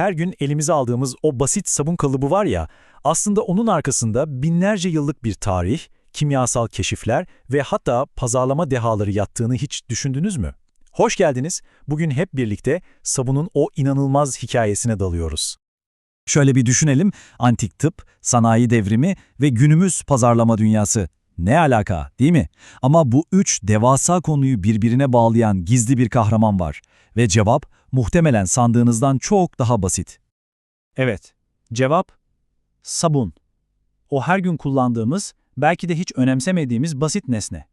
her gün elimize aldığımız o basit sabun kalıbı var ya, aslında onun arkasında binlerce yıllık bir tarih, kimyasal keşifler ve hatta pazarlama dehaları yattığını hiç düşündünüz mü? Hoş geldiniz. Bugün hep birlikte sabunun o inanılmaz hikayesine dalıyoruz. Şöyle bir düşünelim, antik tıp, sanayi devrimi ve günümüz pazarlama dünyası. Ne alaka, değil mi? Ama bu üç devasa konuyu birbirine bağlayan gizli bir kahraman var. Ve cevap muhtemelen sandığınızdan çok daha basit. Evet, cevap sabun. O her gün kullandığımız, belki de hiç önemsemediğimiz basit nesne.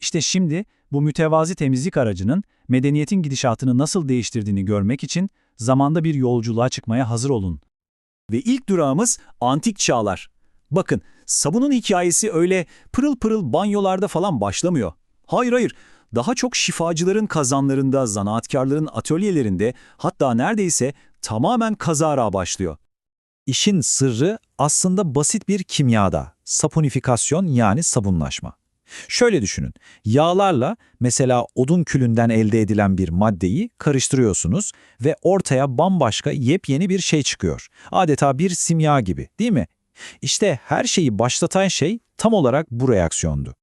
İşte şimdi bu mütevazi temizlik aracının medeniyetin gidişatını nasıl değiştirdiğini görmek için zamanda bir yolculuğa çıkmaya hazır olun. Ve ilk durağımız antik çağlar. Bakın, sabunun hikayesi öyle pırıl pırıl banyolarda falan başlamıyor. Hayır hayır, daha çok şifacıların kazanlarında, zanaatkarların atölyelerinde, hatta neredeyse tamamen kazara başlıyor. İşin sırrı aslında basit bir kimyada, saponifikasyon yani sabunlaşma. Şöyle düşünün, yağlarla mesela odun külünden elde edilen bir maddeyi karıştırıyorsunuz ve ortaya bambaşka yepyeni bir şey çıkıyor. Adeta bir simya gibi, değil mi? İşte her şeyi başlatan şey tam olarak bu reaksiyondu.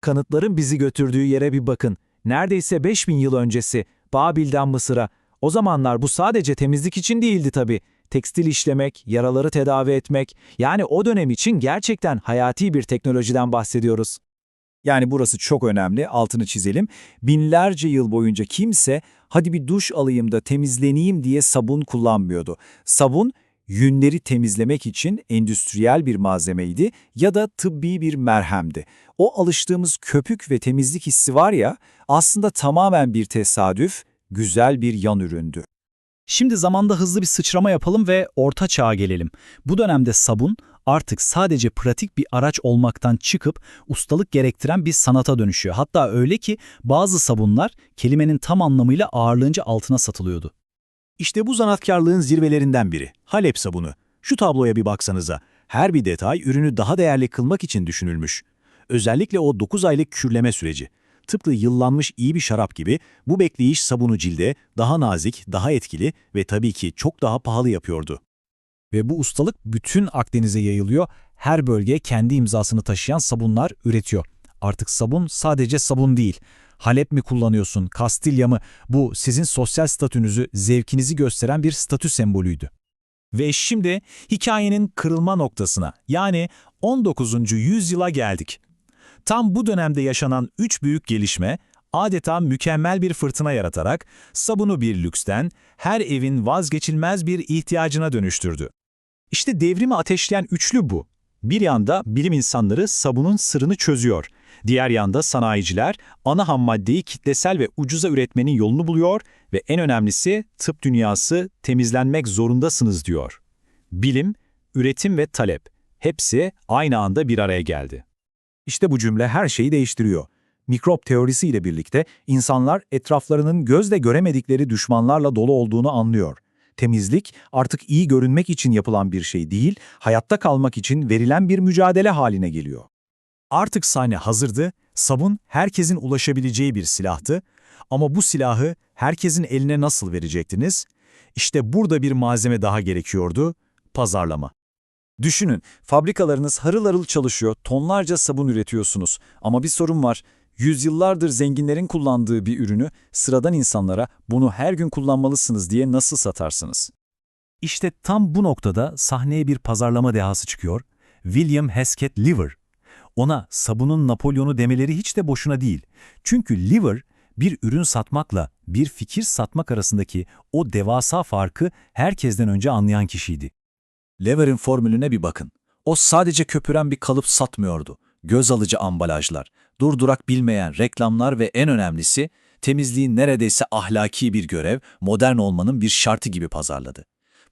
Kanıtların bizi götürdüğü yere bir bakın. Neredeyse 5000 yıl öncesi Babil'den Mısır'a. O zamanlar bu sadece temizlik için değildi tabii. Tekstil işlemek, yaraları tedavi etmek, yani o dönem için gerçekten hayati bir teknolojiden bahsediyoruz. Yani burası çok önemli, altını çizelim. Binlerce yıl boyunca kimse hadi bir duş alayım da temizleneyim diye sabun kullanmıyordu. Sabun yünleri temizlemek için endüstriyel bir malzemeydi ya da tıbbi bir merhemdi. O alıştığımız köpük ve temizlik hissi var ya aslında tamamen bir tesadüf, güzel bir yan üründü. Şimdi zamanda hızlı bir sıçrama yapalım ve orta çağa gelelim. Bu dönemde sabun artık sadece pratik bir araç olmaktan çıkıp ustalık gerektiren bir sanata dönüşüyor. Hatta öyle ki bazı sabunlar kelimenin tam anlamıyla ağırlığınca altına satılıyordu. İşte bu zanatkarlığın zirvelerinden biri. Halep sabunu. Şu tabloya bir baksanıza. Her bir detay ürünü daha değerli kılmak için düşünülmüş. Özellikle o 9 aylık kürleme süreci. Tıpkı yıllanmış iyi bir şarap gibi bu bekleyiş sabunu cilde daha nazik, daha etkili ve tabii ki çok daha pahalı yapıyordu. Ve bu ustalık bütün Akdeniz'e yayılıyor. Her bölge kendi imzasını taşıyan sabunlar üretiyor. Artık sabun sadece sabun değil. Halep mi kullanıyorsun, Kastilya mı? Bu sizin sosyal statünüzü, zevkinizi gösteren bir statü sembolüydü. Ve şimdi hikayenin kırılma noktasına yani 19. yüzyıla geldik. Tam bu dönemde yaşanan üç büyük gelişme adeta mükemmel bir fırtına yaratarak sabunu bir lüksten her evin vazgeçilmez bir ihtiyacına dönüştürdü. İşte devrimi ateşleyen üçlü bu. Bir yanda bilim insanları sabunun sırrını çözüyor. Diğer yanda sanayiciler ana ham maddeyi kitlesel ve ucuza üretmenin yolunu buluyor ve en önemlisi tıp dünyası temizlenmek zorundasınız diyor. Bilim, üretim ve talep hepsi aynı anda bir araya geldi. İşte bu cümle her şeyi değiştiriyor. Mikrop teorisiyle birlikte insanlar etraflarının gözle göremedikleri düşmanlarla dolu olduğunu anlıyor. Temizlik artık iyi görünmek için yapılan bir şey değil, hayatta kalmak için verilen bir mücadele haline geliyor. Artık sahne hazırdı, sabun herkesin ulaşabileceği bir silahtı ama bu silahı herkesin eline nasıl verecektiniz? İşte burada bir malzeme daha gerekiyordu, pazarlama. Düşünün, fabrikalarınız harıl harıl çalışıyor, tonlarca sabun üretiyorsunuz. Ama bir sorun var. Yüzyıllardır zenginlerin kullandığı bir ürünü sıradan insanlara bunu her gün kullanmalısınız diye nasıl satarsınız? İşte tam bu noktada sahneye bir pazarlama dehası çıkıyor. William Hesketh Lever. Ona sabunun Napolyon'u demeleri hiç de boşuna değil. Çünkü Lever bir ürün satmakla bir fikir satmak arasındaki o devasa farkı herkesten önce anlayan kişiydi. Lever'in formülüne bir bakın. O sadece köpüren bir kalıp satmıyordu. Göz alıcı ambalajlar, durdurak bilmeyen reklamlar ve en önemlisi temizliğin neredeyse ahlaki bir görev, modern olmanın bir şartı gibi pazarladı.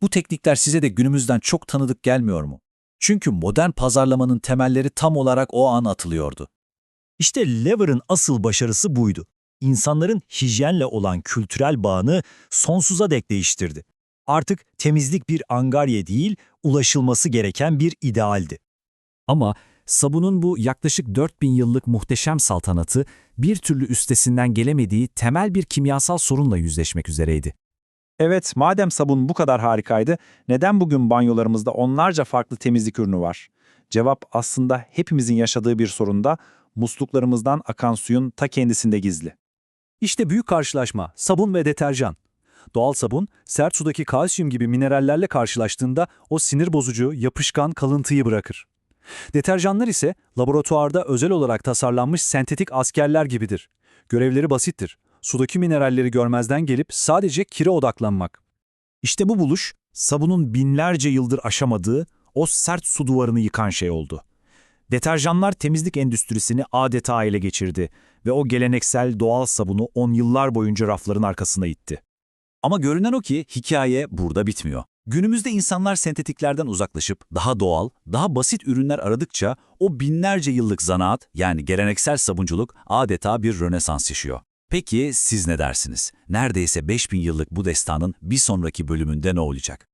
Bu teknikler size de günümüzden çok tanıdık gelmiyor mu? Çünkü modern pazarlamanın temelleri tam olarak o an atılıyordu. İşte Lever'ın asıl başarısı buydu. İnsanların hijyenle olan kültürel bağını sonsuza dek değiştirdi. Artık temizlik bir angarya değil, ulaşılması gereken bir idealdi. Ama sabunun bu yaklaşık 4000 yıllık muhteşem saltanatı bir türlü üstesinden gelemediği temel bir kimyasal sorunla yüzleşmek üzereydi. Evet, madem sabun bu kadar harikaydı, neden bugün banyolarımızda onlarca farklı temizlik ürünü var? Cevap aslında hepimizin yaşadığı bir sorunda musluklarımızdan akan suyun ta kendisinde gizli. İşte büyük karşılaşma, sabun ve deterjan. Doğal sabun, sert sudaki kalsiyum gibi minerallerle karşılaştığında o sinir bozucu, yapışkan kalıntıyı bırakır. Deterjanlar ise laboratuvarda özel olarak tasarlanmış sentetik askerler gibidir. Görevleri basittir. Sudaki mineralleri görmezden gelip sadece kire odaklanmak. İşte bu buluş, sabunun binlerce yıldır aşamadığı o sert su duvarını yıkan şey oldu. Deterjanlar temizlik endüstrisini adeta ele geçirdi ve o geleneksel doğal sabunu on yıllar boyunca rafların arkasına itti. Ama görünen o ki hikaye burada bitmiyor. Günümüzde insanlar sentetiklerden uzaklaşıp daha doğal, daha basit ürünler aradıkça o binlerce yıllık zanaat yani geleneksel sabunculuk adeta bir rönesans yaşıyor. Peki siz ne dersiniz? Neredeyse 5000 yıllık bu destanın bir sonraki bölümünde ne olacak?